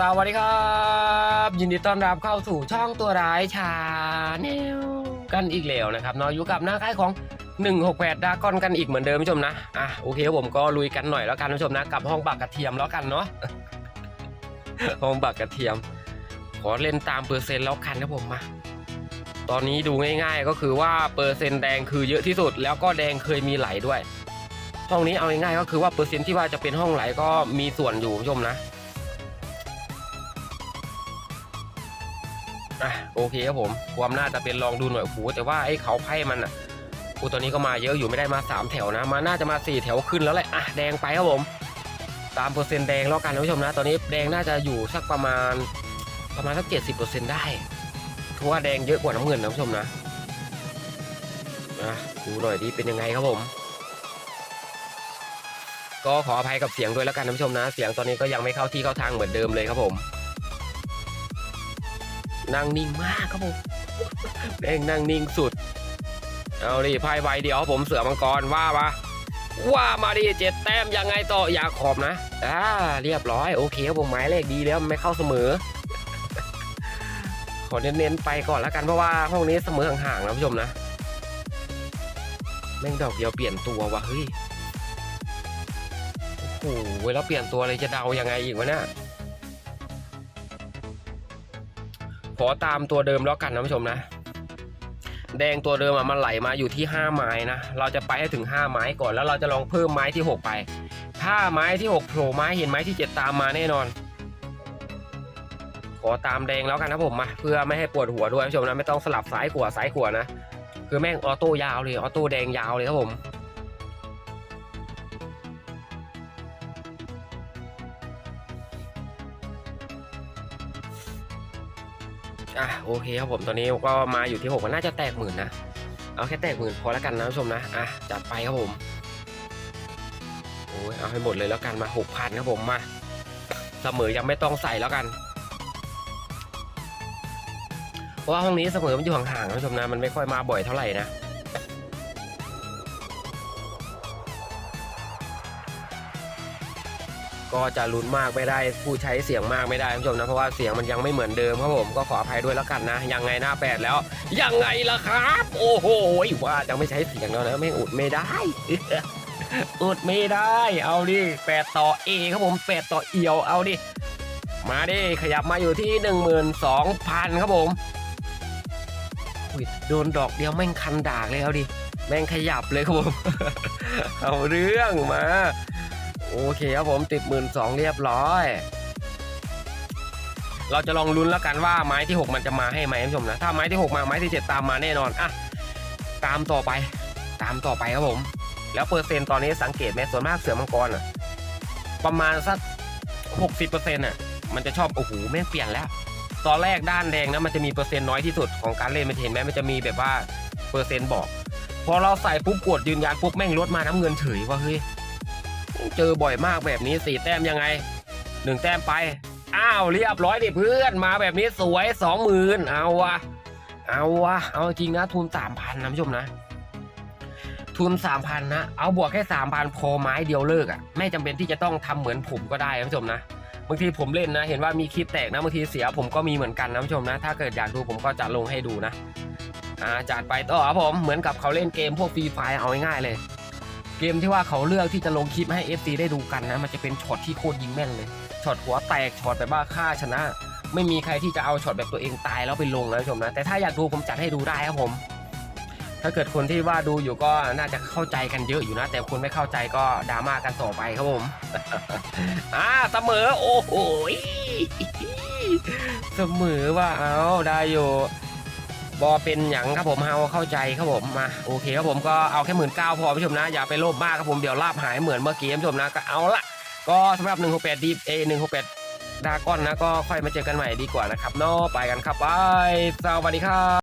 สวัสดีครับ ยินดีต้อนรับเข้าสู่ช่องตัวร้ายชาแนลกันอีกแล้วนะครับเนาะอยู่กับหน้าค่ายของ 168ดากอนกันอีกเหมือนเดิมผู้ชมนะอะโอเคผมก็ลุยกันหน่อยแล้วกันผู้ชมนะกับห้องบักกระเทียมแล้วกันเนาะห้องบักกระเทียม ขอเล่นตามเปอร์เซ็นต์แล้วกันนะผมมาตอนนี้ดูง่าย ๆ ก็คือว่าเปอร์เซ็นต์แดงคือเยอะที่สุด แล้วก็แดงเคยมีไหลด้วย ห้องนี้เอาง่ายๆก็คือว่าเปอร์เซ็นต์ที่ว่าจะเป็นห้องไหลก็มีส่วนอยู่ผู้ชมนะ อะโอเคครับผมความน่าจะเป็นลองดูหน่อยโอ้โหแต่ว่าไอ้เขาไพ่มันอะกูตอนนี้ก็มาเยอะอยู่ไม่ได้มา 3 แถวนะ มาน่าจะมา 4 แถวขึ้นแล้วแหละอะแดงไปครับผมตามเปอร์เซ็นต์แดงแล้วกันท่านผู้ชมนะ ตอนนี้แดงน่าจะอยู่สักประมาณประมาณสัก 70%ได้เพราะว่าแดงเยอะกว่าน้ำเงินนะผู้ชมนะอะดูหน่อยดิเป็นยังไงครับผมก็ขออภัยกับเสียงด้วยแล้วกันท่านผู้ชมนะ เสียงตอนนี้ก็ยังไม่เข้าที่เข้าทางเหมือนเดิมเลยครับผม นั่งนิ่งมากครับผมแม่งนั่งนิ่งสุด เอาดิพายใบเดียวผมเสือมังกรว่ามาว่ามาดิเจ็ดแต้มยังไงต่ออย่าขอบนะอ่าเรียบร้อยโอเคครับผมหมายเลขดีแล้วไม่เข้าเสมอ ขอเน้นๆไปก่อนแล้วกันเพราะว่าห้องนี้เสมอห่างๆนะผู้ชมนะแม่งดอกเดียวเปลี่ยนตัวว่ะเฮ้ยโอ้โหแล้วเปลี่ยนตัวเลยจะเดายังไงอีกวะเนี่ย ขอตามตัวเดิมแล้วกันนะผู้ชมนะ แดงตัวเดิมอะมันไหลมาอยู่ที่ 5 ไม้นะ เราจะไปให้ถึง 5 ไม้ก่อนแล้วเราจะลองเพิ่มไม้ที่ 6 ไป ถ้าไม้ที่6โผล่ไม้เห็นไม้ที่ 7 ตามมาแน่นอน ขอตามแดงแล้วกันนะผมมาเพื่อไม่ให้ปวดหัวด้วยผู้ชมนะไม่ต้องสลับซ้ายขวาซ้ายขวานะ คือแม่งออโต้ยาวเลยออโต้แดงยาวเลยครับผม อะโอเคครับผมตอนนี้ก็มาอยู่ที่หกมันน่าจะแตกหมื่นนะ เอาแค่แตกหมื่นพอแล้วกันนะผู้ชมนะอะจัดไปครับผมโอ้ยเอาให้หมดเลยแล้วกันมาหกพันครับผมมาเสมอยังไม่ต้องใส่แล้วกันเพราะว่าห้องนี้เสมอมันอยู่ห่างๆนะผู้ชมนะมันไม่ค่อยมาบ่อยเท่าไหร่นะ ก็จะลุ้นมากไม่ได้ผู้ใช้เสียงมากไม่ได้คุณผู้ชมนะเพราะว่าเสียงมันยังไม่เหมือนเดิมครับผมก็ขออภัยด้วยแล้วกันนะ ยังไงหน้าแปดแล้ว ยังไงล่ะครับ โอ้โหว่าจะไม่ใช้เสียงแล้วนะไม่อุดไม่ได้อุดไม่ได้ เอาดิแปดต่อเอครับผมแปดต่อเอียวเอาดิมาดิขยับมาอยู่ที่หนึ่งหมื่นสองพันครับผมอุ๊ยโดนดอกเดียวแม่งคันดากเลยเอาดิแม่งขยับเลยครับผม เอาเรื่องมา โอเคครับผมติดหมื่นสองเรียบร้อย เราจะลองลุ้นแล้วกันว่าไม้ที่ 6 มันจะมาให้ไหมท่านผู้ชมนะ ถ้าไม้ที่ 6 มาไม้ที่ 7 ตามมาแน่นอนอะตามต่อไป ตามต่อไปครับผม แล้วเปอร์เซ็นต์ตอนนี้สังเกตไหมส่วนมากเสือมังกรอะประมาณสัก 60%อะมันจะชอบโอ้โหแม่งเปลี่ยนแล้วตอนแรกด้านแดงนะมันจะมีเปอร์เซ็นต์น้อยที่สุดของการเล่นมันเห็นไหมมันจะมีแบบว่าเปอร์เซ็นต์บอก พอเราใส่ปุ๊บกดยืนยันปุ๊บแม่งลดมาน้ำเงินเฉยว่าเฮ้ย เจอบ่อยมากแบบนี้สี่แต้มยังไงหนึ่งแต้มไป อ้าวเรียบร้อยดิเพื่อนมาแบบนี้สวยสองหมื่นเอาวะเอาวะเอาจริงนะทุนสามพันนะผู้ชมนะ ทุนสามพันนะเอาบวกแค่สามพันพอไม้เดียวเลิกอะ่ะไม่จำเป็นที่จะต้องทำเหมือนผมก็ได้นะผู้ชมนะบางทีผมเล่นนะ เห็นว่ามีคลิปแตกนะบางทีเสียผมก็มีเหมือนกันนะผู้ชมนะ ถ้าเกิดอยากดูผมก็จะลงให้ดูนะอ่าจัดไปต่อครับผมเหมือนกับเขาเล่นเกมพวกฟรีไฟเอาง่ายๆเลย เกมที่ว่าเขาเลือกที่จะลงคลิปให้ FC ได้ดูกันนะมันจะเป็นช็อตที่โคตรยิงแม่นเลยช็อตหัวแตกช็อตแบบว่าฆ่าชนะ ไม่มีใครที่จะเอาช็อตแบบตัวเองตายแล้วไปลงนะผู้ชมนะแต่ถ้าอยากดูผมจัดให้ดูได้ครับผม ถ้าเกิดคนที่ว่าดูอยู่ก็น่าจะเข้าใจกันเยอะอยู่นะ แต่คนไม่เข้าใจก็ดราม่ากันต่อไปครับผมอ่าเสมอโอ้โหเสมอว่าเอาได้อยู่ บอเป็นอย่างครับผมเฮาเข้าใจครับผมมาโอเคครับผมก็เอาแค่หมื่นเก้าพอผู้ชมนะ อย่าไปโลภมากครับผมเดี๋ยวลาบหายเหมือนเมื่อกี้ผู้ชมนะก็เอาละก็สำหรับ 168ดีเอ168ดาก้อนนะก็ค่อยมาเจอกันใหม่ดีกว่านะครับเนาะไปกันครับไปสวัสดีครับ